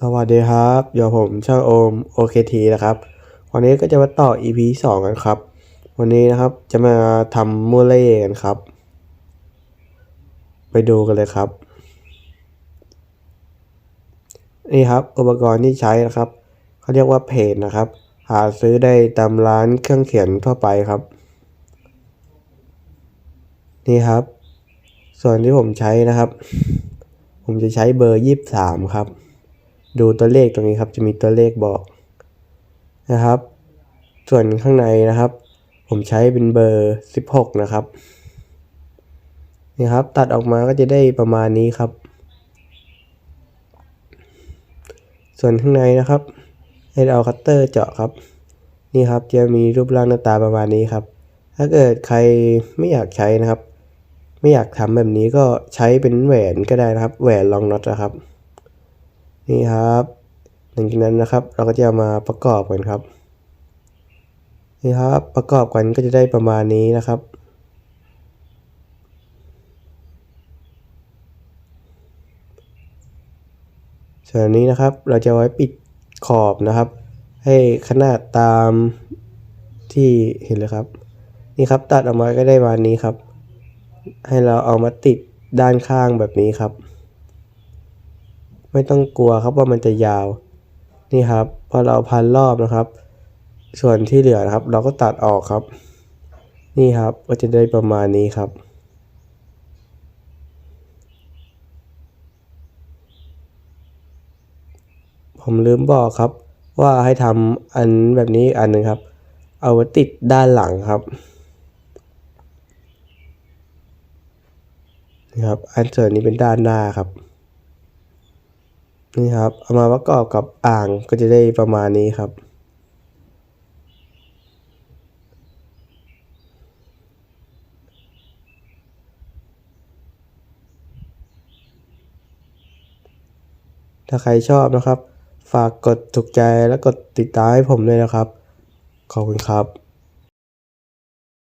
สวัสดีครับเดี๋ยวผมช่างโอม OKT นะครับ วันนี้ก็จะมาต่อ EP 2 กันครับ วันนี้นะครับจะมาทำมูเล่กันครับ ไปดูกันเลยครับ นี่ครับอุปกรณ์ที่ใช้นะครับเขาเรียกว่าเพจนะครับ หาซื้อได้ตามร้านเครื่องเขียนทั่วไปครับ นี่ครับ ส่วนที่ผมใช้นะครับ ผมจะใช้เบอร์ยี่สามครับ ดูตัวเลขตรงนี้ครับจะมีตัวเลขบอกนะครับ ส่วนข้างในนะครับ ผมใช้เป็นเบอร์สิบหกนะครับนี่ครับ ตัดออกมาก็จะได้ประมาณนี้ครับ ส่วนข้างในนะครับ ให้เราคัตเตอร์เจาะครับ นี่ครับจะมีรูปร่างหน้าตาประมาณนี้ครับ ถ้าเกิดใครไม่อยากใช้นะครับ ไม่อยากทำแบบนี้ก็ใช้เป็นแหวนก็ได้นะครับ แหวนรองน็อตนะครับ นี่ครับหลังจากนั้นนะครับ เราก็จะมาประกอบกันครับ นี่ครับประกอบกันก็จะได้ประมาณนี้นะครับส่วนอันนี้นะครับเราจะไว้ปิดขอบนะครับ ให้ขนาดตามที่เห็นเลยครับ นี่ครับตัดออกมาก็ได้ประมาณนี้ครับ ให้เราเอามาติดด้านข้างแบบนี้ครับ ไม่ต้องกลัวครับว่ามันจะยาว นี่ครับพอเราพันรอบนะครับ ส่วนที่เหลือนะครับ เราก็ตัดออกครับ นี่ครับก็จะได้ประมาณนี้ครับผมลืมบอกครับ ว่าให้ทำอันแบบนี้อันหนึ่งครับ เอาไว้ติดด้านหลังครับนี่ครับ อันส่วนนี้เป็นด้านหน้าครับ นี่ครับ เอามาประกอบกับอ่างก็จะได้ประมาณนี้ครับ ถ้าใครชอบนะครับ ฝากกดถูกใจและกดติดตามให้ผมด้วยนะครับ ขอบคุณครับ